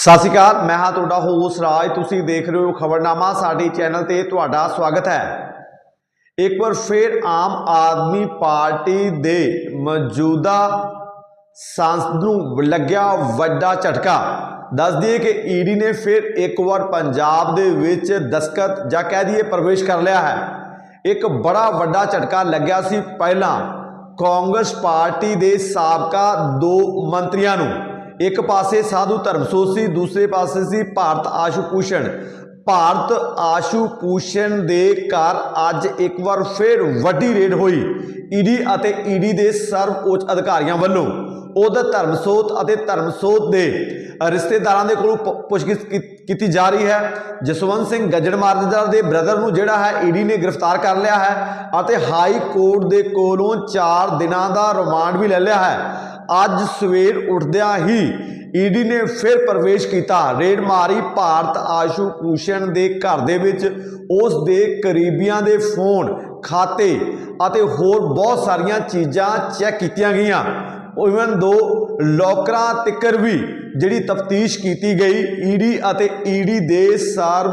ਸਤਿ ਸ਼੍ਰੀ ਅਕਾਲ, ਮੈਂ ਹਾਂ ਤੁਹਾਡਾ ਹੋਸ ਰਾਜ, ਤੁਸੀਂ ਦੇਖ ਰਹੇ ਹੋ ਖਬਰਨਾਮਾ, ਸਾਡੇ ਚੈਨਲ ਤੇ ਤੁਹਾਡਾ ਸਵਾਗਤ ਹੈ। ਇੱਕ ਵਾਰ ਫਿਰ ਆਮ ਆਦਮੀ ਪਾਰਟੀ ਦੇ ਮੌਜੂਦਾ ਸੰਸਦ ਨੂੰ ਲੱਗਿਆ ਵੱਡਾ ਝਟਕਾ। ਦੱਸ ਦਈਏ ਕਿ ਈਡੀ ਨੇ ਫਿਰ ਇੱਕ ਵਾਰ ਪੰਜਾਬ ਦੇ ਵਿੱਚ ਦਸਕਤ ਜਾਂ ਕਹਿ ਦਈਏ ਪ੍ਰਵੇਸ਼ ਕਰ ਲਿਆ ਹੈ। ਇੱਕ ਬੜਾ ਵੱਡਾ ਝਟਕਾ ਲੱਗਿਆ ਸੀ ਪਹਿਲਾਂ ਕਾਂਗਰਸ ਪਾਰਟੀ ਦੇ ਸਾਬਕਾ ਦੋ ਮੰਤਰੀਆਂ ਨੂੰ। ਇੱਕ ਪਾਸੇ ਸਾਧੂ ਧਰਮਸੋਤ ਸੀ, ਦੂਸਰੇ ਪਾਸੇ ਸੀ ਭਾਰਤ ਆਸ਼ੂ ਭੂਸ਼ਣ। ਭਾਰਤ ਆਸ਼ੂ ਭੂਸ਼ਣ ਦੇ ਘਰ ਅੱਜ ਇੱਕ ਵਾਰ ਫਿਰ ਵੱਡੀ ਰੇਡ ਹੋਈ। ਈਡੀ ਅਤੇ ਈਡੀ ਦੇ ਸਰਵ ਉੱਚ ਅਧਿਕਾਰੀਆਂ ਵੱਲੋਂ ਉਧਰ ਧਰਮਸੋਤ ਅਤੇ ਧਰਮਸੋਤ ਦੇ ਰਿਸ਼ਤੇਦਾਰਾਂ ਦੇ ਕੋਲੋਂ ਪੁੱਛਗਿੱਛ ਕੀਤੀ ਜਾ ਰਹੀ ਹੈ। ਜਸਵੰਤ ਸਿੰਘ ਗੱਜੜ ਮਾਰਜਦਾਰ ਦੇ ਬ੍ਰਦਰ ਨੂੰ ਜਿਹੜਾ ਹੈ ਈਡੀ ਨੇ ਗ੍ਰਿਫਤਾਰ ਕਰ ਲਿਆ ਹੈ ਅਤੇ ਹਾਈ ਕੋਰਟ ਦੇ ਕੋਲੋਂ 4 ਦਿਨਾਂ ਦਾ ਰਿਮਾਂਡ ਵੀ ਲੈ ਲਿਆ ਹੈ। ਅੱਜ ਸਵੇਰ ਉੱਠਦਿਆਂ ਹੀ ਈਡੀ ਨੇ ਫਿਰ ਪ੍ਰਵੇਸ਼ ਕੀਤਾ। ਰੇਡ ਮਾਰੀ ਭਾਰਤ ਆਸ਼ੂ ਭੂਸ਼ਣ ਦੇ ਘਰ ਦੇ ਵਿੱਚ ਉਸ ਦੇ ਕਰੀਬੀਆਂ ਦੇ ਫੋਨ, ਖਾਤੇ ਅਤੇ ਹੋਰ ਬਹੁਤ ਸਾਰੀਆਂ ਚੀਜ਼ਾਂ ਚੈੱਕ ਕੀਤੀਆਂ ਗਈਆਂ। ਇਵਨ ਦੋ ਲੋਕਰਾਂ ਤਿੱਕਰ ਵੀ ਜਿਹੜੀ ਤਫਤੀਸ਼ ਕੀਤੀ ਗਈ ਈਡੀ ਅਤੇ ਈਡੀ ਦੇ ਸਰਵ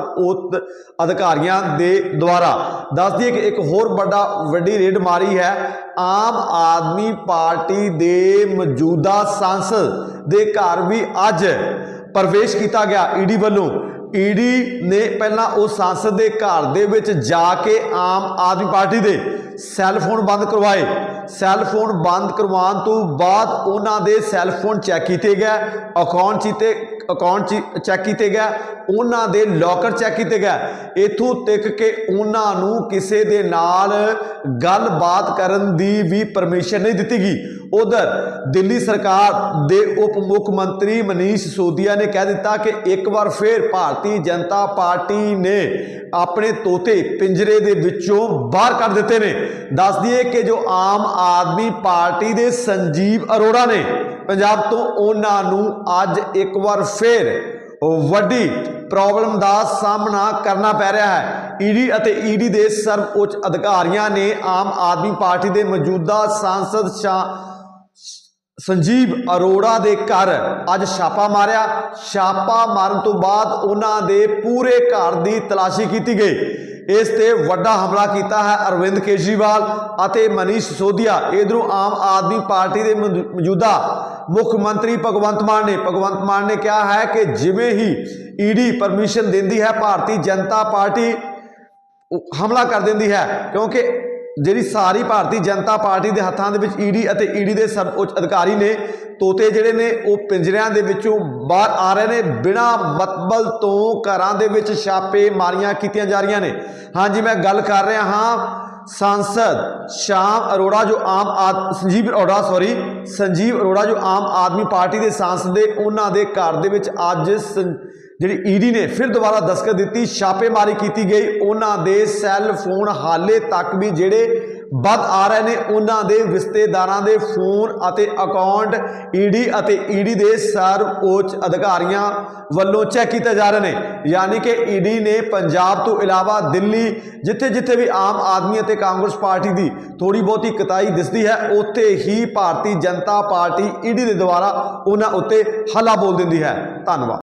ਅਧਿਕਾਰੀਆਂ ਦੇ ਦੁਆਰਾ। ਦੱਸ ਦਈਏ ਕਿ ਇੱਕ ਹੋਰ ਵੱਡਾ, ਵੱਡੀ ਰੇਡ ਮਾਰੀ ਹੈ। ਆਮ ਆਦਮੀ ਪਾਰਟੀ ਦੇ ਮੌਜੂਦਾ ਸੰਸਦ ਦੇ ਘਰ ਵੀ ਅੱਜ ਪ੍ਰਵੇਸ਼ ਕੀਤਾ ਗਿਆ ਈਡੀ ਵੱਲੋਂ। ਈਡੀ ਨੇ ਪਹਿਲਾਂ ਉਹ ਸੰਸਦ ਦੇ ਘਰ ਦੇ ਵਿੱਚ ਜਾ ਕੇ ਆਮ ਆਦਮੀ ਪਾਰਟੀ ਦੇ ਸੈੱਲ ਫੋਨ ਬੰਦ ਕਰਵਾਏ। ਸੈੱਲ ਫੋਨ ਬੰਦ ਕਰਵਾਉਣ ਤੋਂ ਬਾਅਦ ਉਹਨਾਂ ਦੇ ਸੈੱਲ ਫੋਨ ਚੈੱਕ ਕੀਤੇ ਗਏ। ਅਕਾਊਂਟ ਚੀਤੇ ਅਕਾਊਂਟ ਚੈੱਕ ਕੀਤੇ ਗਏ ਉਹਨਾਂ ਦੇ ਲੋਕਰ ਚੈੱਕ ਕੀਤੇ ਗਏ ਇਥੋਂ ਤੱਕ ਕਿ ਉਹਨਾਂ ਨੂੰ ਕਿਸੇ ਦੇ ਨਾਲ ਗੱਲਬਾਤ ਕਰਨ ਦੀ ਵੀ ਪਰਮਿਸ਼ਨ ਨਹੀਂ ਦਿੱਤੀ ਗਈ। ਉਧਰ ਦਿੱਲੀ ਸਰਕਾਰ ਦੇ ਉਪ ਮੁੱਖ ਮੰਤਰੀ ਮਨੀਸ਼ ਸਿਸੋਦੀਆ ਨੇ ਕਹਿ ਦਿੱਤਾ ਕਿ ਇੱਕ ਵਾਰ ਫਿਰ ਭਾਰਤੀ ਜਨਤਾ ਪਾਰਟੀ ਨੇ ਆਪਣੇ ਤੋਤੇ ਪਿੰਜਰੇ ਦੇ ਵਿੱਚੋਂ ਬਾਹਰ ਕੱਢ ਦਿੱਤੇ ਨੇ। ਦੱਸ ਦਈਏ ਕਿ ਜੋ ਆਮ ਆਦਮੀ ਪਾਰਟੀ ਦੇ ਸੰਜੀਵ ਅਰੋੜਾ ਨੇ ਪੰਜਾਬ ਤੋਂ ਉਹਨਾਂ ਨੂੰ ਅੱਜ ਇੱਕ ਵਾਰ ਫਿਰ ਵੱਡੀ ਪ੍ਰੋਬਲਮ ਦਾ ਸਾਹਮਣਾ ਕਰਨਾ ਪੈ ਰਿਹਾ ਹੈ। ਈਡੀ ਅਤੇ ਈਡੀ ਦੇ ਸਰਵਉੱਚ ਅਧਿਕਾਰੀਆਂ ਨੇ ਆਮ ਆਦਮੀ ਪਾਰਟੀ ਦੇ ਮੌਜੂਦਾ ਸਾਂਸਦ ਸ਼ਾ ਸੰਜੀਵ ਅਰੋੜਾ ਦੇ ਘਰ ਅੱਜ ਛਾਪਾ ਮਾਰਿਆ। ਛਾਪਾ ਮਾਰਨ ਤੋਂ ਬਾਅਦ ਉਹਨਾਂ ਦੇ ਪੂਰੇ ਘਰ ਦੀ ਤਲਾਸ਼ੀ ਕੀਤੀ ਗਈ। ਇਸ ਤੇ ਵੱਡਾ ਹਮਲਾ ਕੀਤਾ ਹੈ ਅਰਵਿੰਦ ਕੇਜਰੀਵਾਲ ਅਤੇ ਮਨੀਸ਼ ਸਿਸੋਦੀਆ। ਇਧਰੋਂ ਆਮ ਆਦਮੀ ਪਾਰਟੀ ਦੇ ਮੌਜੂਦਾ ਮੁੱਖ ਮੰਤਰੀ ਭਗਵੰਤ ਮਾਨ ਨੇ, ਭਗਵੰਤ ਮਾਨ ਨੇ ਕਿਹਾ ਹੈ ਕਿ ਜਿਵੇਂ ਹੀ ਈਡੀ ਪਰਮਿਸ਼ਨ ਦਿੰਦੀ ਹੈ, ਭਾਰਤੀ ਜਨਤਾ ਪਾਰਟੀ ਹਮਲਾ ਕਰ ਦਿੰਦੀ ਹੈ, ਕਿਉਂਕਿ ਜਿਹੜੀ ਸਾਰੀ ਭਾਰਤੀ ਜਨਤਾ ਪਾਰਟੀ ਦੇ ਹੱਥਾਂ ਦੇ ਵਿੱਚ ਈਡੀ ਅਤੇ ਈਡੀ ਦੇ ਸਰਵਉੱਚ ਅਧਿਕਾਰੀ ਨੇ, ਤੋਤੇ ਜਿਹੜੇ ਨੇ, ਉਹ ਪਿੰਜਰਿਆਂ ਦੇ ਵਿੱਚੋਂ ਬਾਹਰ ਆ ਰਹੇ ਨੇ, ਬਿਨਾ ਮਤਬਲ ਤੋਂ ਘਰਾਂ ਦੇ ਵਿੱਚ ਛਾਪੇ ਮਾਰੀਆਂ ਕੀਤੀਆਂ ਜਾ ਰਹੀਆਂ ਨੇ। ਹਾਂਜੀ, ਮੈਂ ਗੱਲ ਕਰ ਰਿਹਾ ਹਾਂ ਸੰਸਦ ਸ਼ਾਮ ਅਰੋੜਾ ਜੋ ਆਮ ਆਦ ਸੰਜੀਵ ਅਰੋੜਾ ਸੌਰੀ ਸੰਜੀਵ ਅਰੋੜਾ ਜੋ ਆਮ ਆਦਮੀ ਪਾਰਟੀ ਦੇ ਸਾਂਸਦ ਦੇ ਉਹਨਾਂ ਦੇ ਘਰ ਦੇ ਵਿੱਚ ਅੱਜ ਸੰ- ਜਿਹੜੀ ਈਡੀ ਨੇ ਫਿਰ ਦੁਬਾਰਾ ਦਸਤਖਤ ਦਿੱਤੀ ਛਾਪੇਮਾਰੀ ਕੀਤੀ ਗਈ ਉਹਨਾਂ ਦੇ ਸੈੱਲ ਫੋਨ ਹਾਲੇ ਤੱਕ ਵੀ ਜਿਹੜੇ ਵੱਧ ਆ ਰਹੇ ਨੇ। ਉਹਨਾਂ ਦੇ ਰਿਸ਼ਤੇਦਾਰਾਂ ਦੇ ਫੋਨ ਅਤੇ ਅਕਾਊਂਟ ਈਡੀ ਅਤੇ ਈਡੀ ਦੇ ਸਰਵ ਉੱਚ ਅਧਿਕਾਰੀਆਂ ਵੱਲੋਂ ਚੈੱਕ ਕੀਤੇ ਜਾ ਰਹੇ ਨੇ। ਯਾਨੀ ਕਿ ਈਡੀ ਨੇ ਪੰਜਾਬ ਤੋਂ ਇਲਾਵਾ ਦਿੱਲੀ, ਜਿੱਥੇ ਜਿੱਥੇ ਵੀ ਆਮ ਆਦਮੀ ਅਤੇ ਕਾਂਗਰਸ ਪਾਰਟੀ ਦੀ ਥੋੜੀ ਬਹੁਤੀ ਕਤਾਈ ਦਿਸਦੀ ਹੈ, ਉੱਥੇ ਹੀ ਭਾਰਤੀ ਜਨਤਾ ਪਾਰਟੀ ਈਡੀ ਦੇ ਦੁਆਰਾ ਉਹਨਾਂ ਉੱਤੇ ਹੱਲਾ ਬੋਲ ਦਿੰਦੀ ਹੈ। ਧੰਨਵਾਦ।